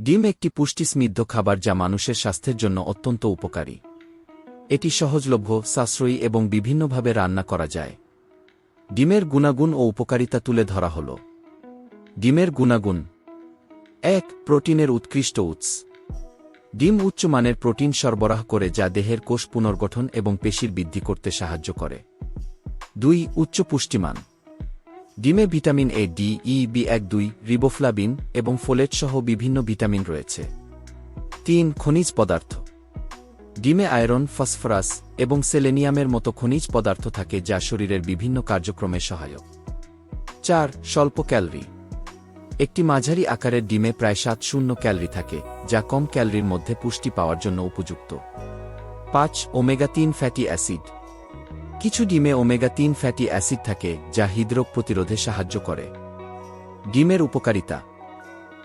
ডিম একটি পুষ্টি খাবার যা মানুষের স্বাস্থ্যের জন্য অত্যন্ত উপকারী। এটি সহজলভ্য, সাশ্রয়ী এবং বিভিন্নভাবে রান্না করা যায়। ডিমের গুণাগুণ ও উপকারিতা তুলে ধরা হল। ডিমের গুণাগুণ। এক, প্রোটিনের উৎকৃষ্ট উৎস। ডিম উচ্চমানের প্রোটিন সরবরাহ করে যা দেহের কোষ পুনর্গঠন এবং পেশির বৃদ্ধি করতে সাহায্য করে। দুই, উচ্চ পুষ্টিমান। ডিমে vitamin A, D, E, B এক, দুই, রিবোফ্লাবিন এবং ফোলেট সহ বিভিন্ন ভিটামিন রয়েছে। তিন, খনিজ পদার্থ। ডিমে আয়রন, ফসফরাস এবং সেলেনিয়ামের মতো খনিজ পদার্থ থাকে যা শরীরের বিভিন্ন কার্যক্রমে সহায়ক। চার, স্বল্প ক্যালরি। একটি মাঝারি আকারের ডিমে প্রায় সাত শূন্য ক্যালরি থাকে, যা কম ক্যালরির মধ্যে পুষ্টি পাওয়ার জন্য উপযুক্ত। পাঁচ, ওমেগা তিন ফ্যাটি অ্যাসিড। কিছু ডিমে ওমেগা তিন ফ্যাটি অ্যাসিড থাকে, যা হৃদরোগ প্রতিরোধে সাহায্য করে। ডিমের উপকারিতা।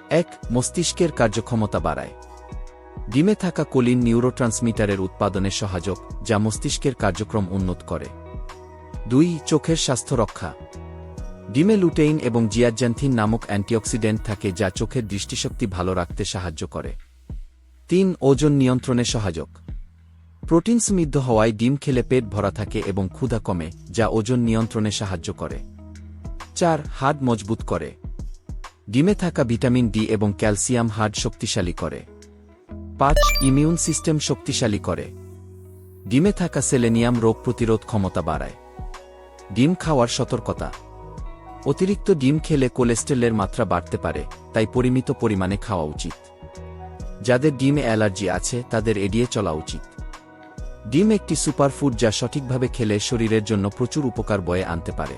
এক, মস্তিষ্কের কার্যক্ষমতা বাড়ায়। ডিমে থাকা কোলিন নিউরোট্রান্সমিটারের উৎপাদনে সহায়ক, যা মস্তিষ্কের কার্যক্রম উন্নত করে। দুই, চোখের স্বাস্থ্য রক্ষা। ডিমে লুটেইন এবং জিয়াজ্যান্থিন নামক অ্যান্টিঅক্সিডেন্ট থাকে, যা চোখের দৃষ্টিশক্তি ভালো রাখতে সাহায্য করে। তিন, ওজন নিয়ন্ত্রণে সহায়ক। প্রোটিন সমৃদ্ধ হওয়ায় ডিম খেলে পেট ভরা থাকে এবং ক্ষুধা কমে, যা ওজন নিয়ন্ত্রণে সাহায্য করে। চার, হাড় মজবুত করে। ডিমে থাকা ভিটামিন ডি এবং ক্যালসিয়াম হাড় শক্তিশালী করে। পাঁচ, ইমিউন সিস্টেম শক্তিশালী করে। ডিমে থাকা সেলেনিয়াম রোগ প্রতিরোধ ক্ষমতা বাড়ায়। ডিম খাওয়ার সতর্কতা। অতিরিক্ত ডিম খেলে কোলেস্টেরলের মাত্রা বাড়তে পারে, তাই পরিমিত পরিমাণে খাওয়া উচিত। যাদের ডিমে অ্যালার্জি আছে, তাদের এড়িয়ে চলা উচিত। ডিম একটি সুপারফুড যা সঠিকভাবে খেলে শরীরের জন্য প্রচুর উপকার বয়ে আনতে পারে।